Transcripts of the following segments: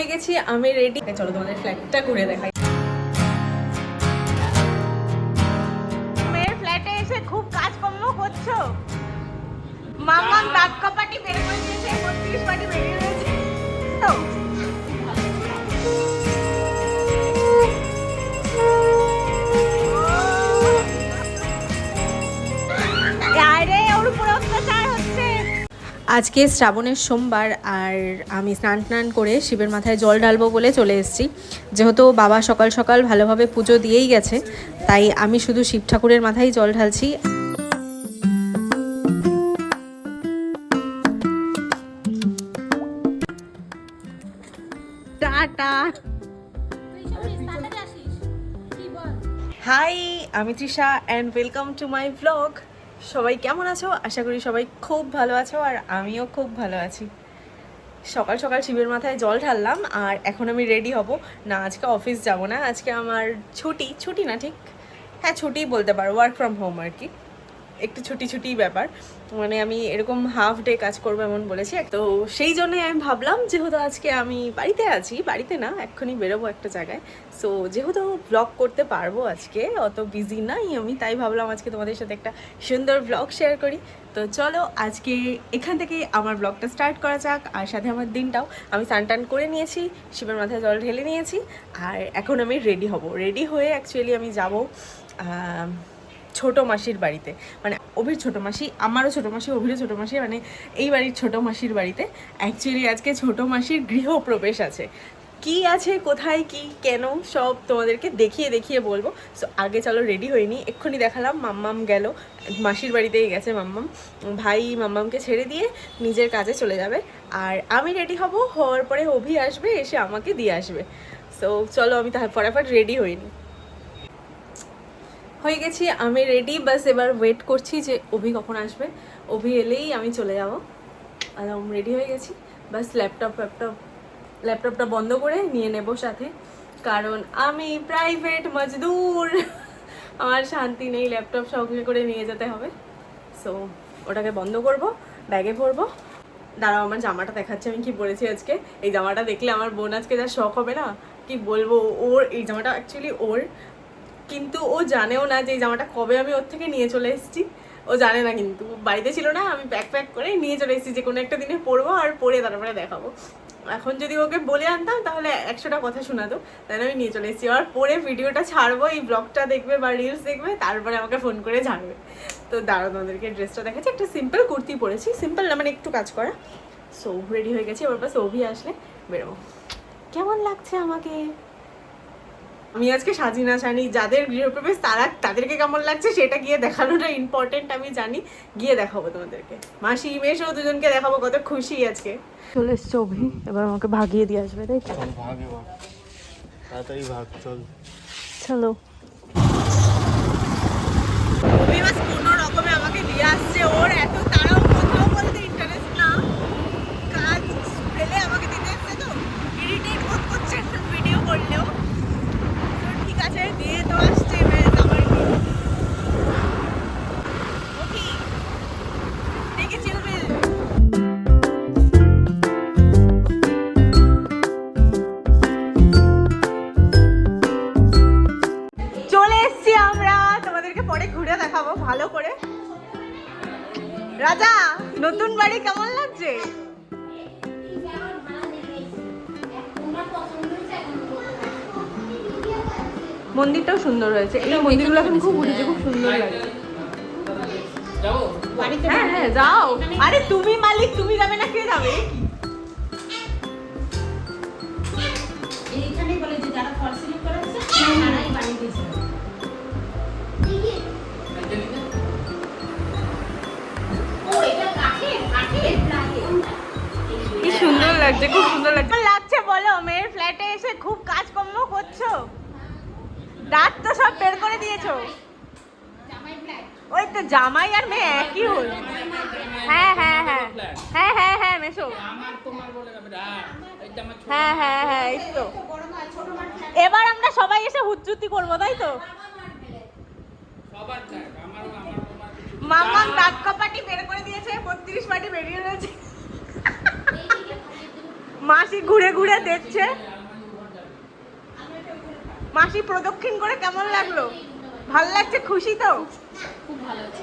হয়ে গেছি আমি রেডি চলো তোমাদের ফ্ল্যাটটা ঘুরে দেখাই। আজকে শ্রাবণের সোমবার আর আমি স্নান টান করে শিবের মাথায় জল ঢালবো বলে চলে এসেছি। যেহেতু বাবা সকাল সকাল ভালোভাবে পুজো দিয়েই গেছে তাই আমি শুধু শিব ঠাকুরের মাথায় জল ঢালছি। টাটা। হাই আমি Trisha and welcome to my blog সবাই কেমন আছো? আশা করি সবাই খুব ভালো আছো আর আমিও খুব ভালো আছি। সকাল সকাল শিবের মাথায় জল ঢাললাম আর এখন আমি রেডি হব। না, আজকে অফিস যাব না, আজকে আমার ছুটি। ছুটি না, ঠিক? হ্যাঁ ছুটিই বলতে পারো ওয়ার্ক ফ্রম হোম আর কি। একটু ছুটি ছুটি ব্যাপার। মানে আমি এরকম হাফ ডে কাজ করব এমন বলেছি। তো সেই জন্যই আমি ভাবলাম, যেহেতু আজকে আমি বাড়িতে আছি, বাড়িতে না, এক্ষুনি বেরোবো একটা জায়গায়। সো যেহেতু ব্লগ করতে পারব আজকে, অত বিজি নাই আমি, তাই ভাবলাম আজকে তোমাদের সাথে একটা সুন্দর ব্লগ শেয়ার করি। তো চলো, আজকে এখান থেকে আমার ব্লগটা স্টার্ট করা যাক, আর সাথে আমার দিনটাও। আমি স্নান টান করে নিয়েছি, শিবের মাথায় জল ঢেলে নিয়েছি, আর এখন আমি রেডি হব। রেডি হয়ে অ্যাকচুয়ালি আমি যাব ছোট মাসির বাড়িতে। মানে অভির ছোট মাসি, আমারও ছোট মাসি, অভিরও ছোট মাসি মানে এই বাড়ির ছোট মাসির বাড়িতে। অ্যাকচুয়ালি আজকে ছোট মাসির গৃহপ্রবেশ আছে। কি আছে, কোথায়, কি, কেন, সব তোমাদেরকে দেখিয়ে দেখিয়ে বলব। সো আগে চলো রেডি হইনি এক্ষুনি দেখালাম, মাম্মাম গেল। মাসির বাড়িতেই গেছে মাম্মাম। ভাই মাম্মামকে ছেড়ে দিয়ে নিজের কাজে চলে যাবে। আর আমি রেডি হব, হওয়ার পরে অভি আসবে, এসে আমাকে দিয়ে আসবে। সো চলো আমি তার ফটাফট রেডি হইনি হয়ে গেছি, আমি রেডি বাস এবার ওয়েট করছি যে অভি কখন আসবে। অভি এলেই আমি চলে যাব। একদম রেডি হয়ে গেছি। বাস ল্যাপটপ ফ্যাপটপ ল্যাপটপটা বন্ধ করে নিয়ে নেব সাথে। কারণ আমি প্রাইভেট মজদুর। আমার শান্তি নেই ল্যাপটপ সঙ্গে করে নিয়ে যেতে হবে। সো ওটাকে বন্ধ করব, ব্যাগে ভরবো। দাঁড়াও, আমার জামাটা দেখাচ্ছে, আমি কি পরেছি আজকে। এই জামাটা দেখলে আমার বোন আজকে যা শখ হবে না? কি বলব, ওর, এই জামাটা অ্যাকচুয়ালি ওর। কিন্তু ও জানেও না যে জামাটা কবে আমি ওর থেকে নিয়ে চলে এসেছি। ও জানে না কিন্তু, বাড়িতে ছিল না, আমি প্যাক প্যাক করে নিয়ে চলে এসেছি, যে কোনো একটা দিনে পরবো আর পরে তারপরে দেখাবো। এখন যদি ওকে বলে আনতাম, তাহলে একশোটা কথা শোনাতো তাই আমি নিয়ে চলে এসেছি। আর পরে ভিডিওটা ছাড়বো, এই ব্লগটা দেখবে বা রিলস দেখবে, তারপরে আমাকে ফোন করে জানবে। তো দাঁড়াও, তোমাদেরকে ড্রেসটা দেখাচ্ছি। একটা সিম্পল কুর্তি পরেছি সিম্পল না মানে একটু কাজ করা। সো রেডি হয়ে গেছি, এবার বাস অভি আসলে বেরোবো। কেমন লাগছে আমাকে? আমি আজকে সাজি না জানি যাদের গৃহপ্রবেশ তারা তাদেরকে কেমন লাগছে সেটা গিয়ে দেখানোটা ইম্পর্টেন্ট আমি জানি। গিয়ে দেখাবো তোমাদেরকে। মাসি ও দুজনকে দেখাবো কত খুশি আজকে। চলে এসছে অভি এবার আমাকে ভাগিয়ে দিয়ে আসবে তাই তো? তাড়াতাড়ি ভাগ চল। চলো। মন্দিরটাও সুন্দর হয়েছে এই মন্দিরগুলো এখন খুব ঘুরেছে খুব সুন্দর লাগছে হ্যাঁ হ্যাঁ যাও। আরে তুমি মালিক তুমি যাবে না কে যাবে? এইখানেই তো জামাই আর মেয়ে একই হল। হ্যাঁ হ্যাঁ হ্যাঁ। হ্যাঁ হ্যাঁ হ্যাঁ মেশো। হ্যাঁ হ্যাঁ হ্যাঁ এই তো। এবার আমরা সবাই এসে হুজ্জুতি করব তাই তো? মামাম দাঁত কপাটি বের করে দিয়েছে বত্রিশ পাটি বেরিয়ে রয়েছে। মাসি ঘুরে ঘুরে দেখছে। মাসি প্রদক্ষিণ করে কেমন লাগল? ভালো লাগছে খুশি তো? খুব ভালো হয়েছে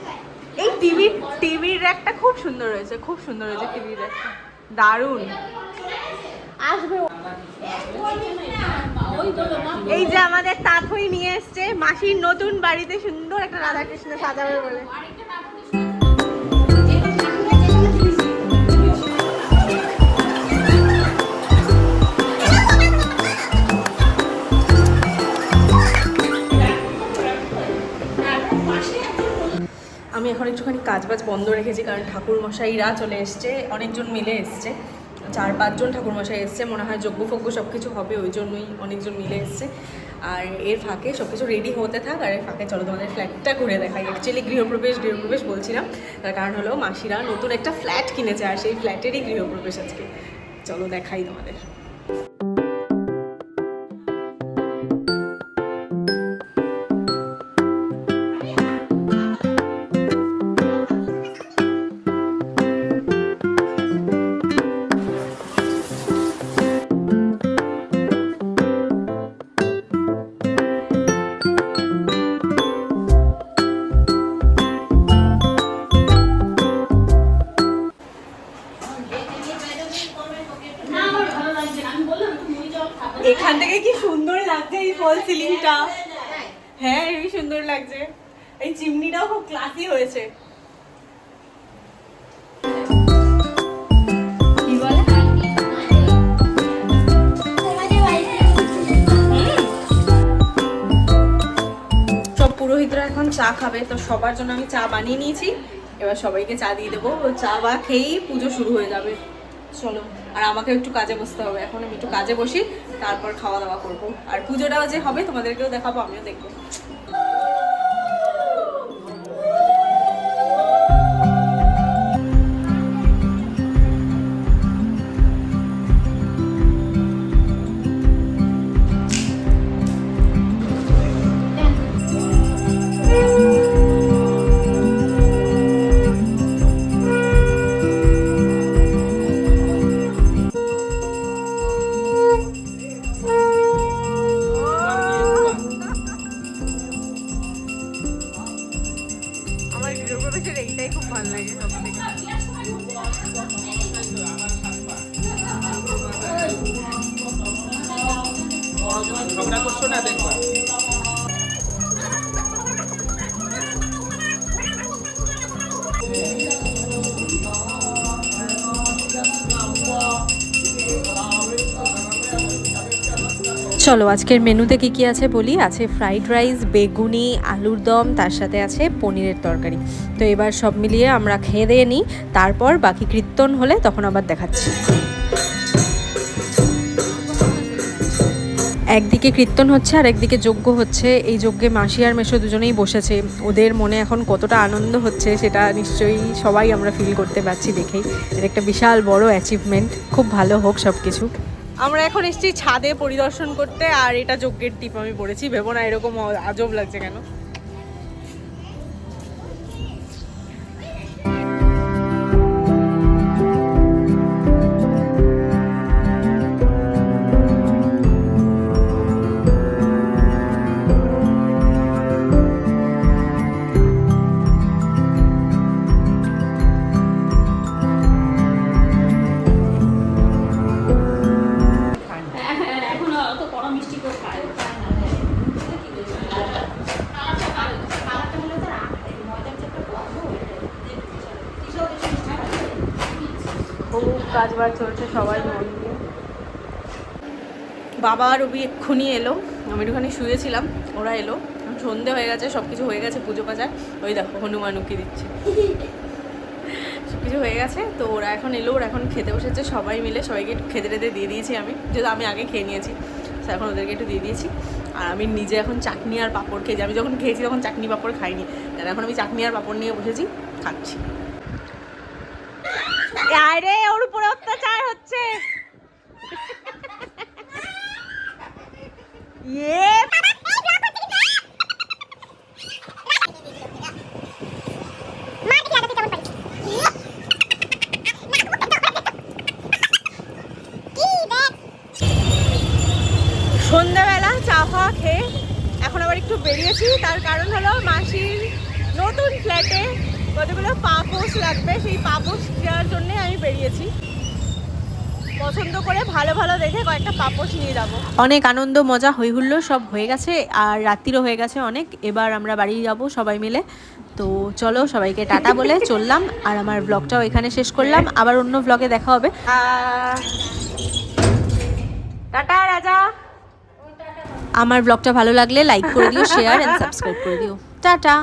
এই টিভি, টিভির র্যাকটা খুব সুন্দর হয়েছে, খুব সুন্দর হয়েছে টিভির র্যাকটা দারুণ। আসবে এই যে আমাদের তাথই নিয়ে এসছে, মাসির নতুন বাড়িতে সুন্দর একটা রাধাকৃষ্ণ সাজাবে বলে। আমি এখন একটুখানি কাজ বাজ বন্ধ রেখেছি, কারণ ঠাকুর মশাইরা চলে এসছে, অনেকজন মিলে এসছে। চার, পাঁচজন ঠাকুর মশাই এসছে, মনে হয় যজ্ঞ ফজ্ঞ সব কিছু হবে, ওই জন্যই অনেকজন মিলে এসছে। আর এর ফাঁকে সব কিছু রেডি হতে থাক, আর এর ফাঁকে চলো তোমাদের ফ্ল্যাটটা ঘুরে দেখাই। অ্যাকচুয়ালি গৃহপ্রবেশ গৃহপ্রবেশ বলছিলাম, তার কারণ হলো মাসিরা নতুন একটা ফ্ল্যাট কিনেছে, আর সেই ফ্ল্যাটেরই গৃহপ্রবেশ আজকে। চলো দেখাই তোমাদের। ক্লাসি হয়েছে। সব পুরোহিতরা এখন চা খাবে তো সবার জন্য আমি চা বানিয়ে নিয়েছি। এবার সবাইকে চা দিয়ে দেবো। চা বা খেয়েই পুজো শুরু হয়ে যাবে। চলো আর আমাকে একটু কাজে বসতে হবে। এখন আমি একটু কাজে বসি তারপর খাওয়া দাওয়া করব। আর পুজোটাও যে হবে তোমাদেরকেও দেখাবো আমিও দেখব। আমার গৃহপ্রবেশের এইটাই খুব ভালো লাগে সব থেকে ঝগড়া করছ না দেখবা চলো, আজকের মেনুতে কি কি আছে বলি? আছে ফ্রাইড রাইস বেগুনি, আলুর দম, তার সাথে আছে পনিরের তরকারি। তো এবার সব মিলিয়ে আমরা খেয়ে দিয়ে নিই, তারপর বাকি কীর্তন হলে তখন আবার দেখাচ্ছি। একদিকে কীর্তন হচ্ছে আর একদিকে যজ্ঞ হচ্ছে। এই যজ্ঞে মাসি আর মেশো দুজনেই বসেছে। ওদের মনে এখন কতটা আনন্দ হচ্ছে সেটা নিশ্চয়ই সবাই আমরা ফিল করতে পারছি দেখেই। এটা একটা বিশাল বড় অ্যাচিভমেন্ট খুব ভালো হোক সব কিছু আমরা এখন এসেছি ছাদে পরিদর্শন করতে, আর এটা যজ্ঞের টিপ আমি পড়েছি। ভেবো না এরকম আজব লাগছে কেন? চলছে সবাই মন দিয়ে। বাবা রবি এক্ষুনি এলো, আমি একটুখানি শুয়েছিলাম, ওরা এলো, সন্ধে হয়ে গেছে সব কিছু হয়ে গেছে, পুজো পাজা ওই দেখো হনুমানুকি দিচ্ছে। সব কিছু হয়ে গেছে, তো ওরা এখন এলো, ওরা এখন খেতে বসেছে, সবাই মিলে সবাইকে একটু খেতে টেতে দিয়ে দিয়েছি আমি, যেহেতু আমি আগে খেয়ে নিয়েছি, তো এখন ওদেরকে একটু দিয়ে দিয়েছি। আর আমি নিজে এখন চাটনি আর পাঁপড় খেয়েছি, আমি যখন খেয়েছি তখন চাটনি পাঁপড় খাইনি এখন আমি চাটনি আর পাঁপড় নিয়ে বসেছি, খাচ্ছি। আরে, ওর অত্যাচার হচ্ছে। ইয়ে সন্ধ্যাবেলা চা ফা খেয়ে এখন আবার একটু বেরিয়েছি, তার কারণ হলো মাসির নতুন ফ্ল্যাটে কতগুলো পাপোশ লাগবে? সেই পাপোশ দেওয়ার জন্যে আমি বেরিয়েছি। পছন্দ করে ভালো ভালো দেখে কয়েকটা পাপোশ নিয়ে যাব। অনেক আনন্দ মজা হই হুল্লোড় সব হয়ে গেছে আর রাত্রিরও হয়ে গেছে অনেক। এবার আমরা বাড়ি যাব সবাই মিলে। তো চলো সবাইকে টাটা বলে চললাম আর আমার ব্লগটাও এখানে শেষ করলাম। আবার অন্য ব্লগে দেখা হবে। টাটা রাজা। আমার ব্লগটা ভালো লাগলে লাইক করে দিও শেয়ার এন্ড সাবস্ক্রাইব করে দিও। টাটা।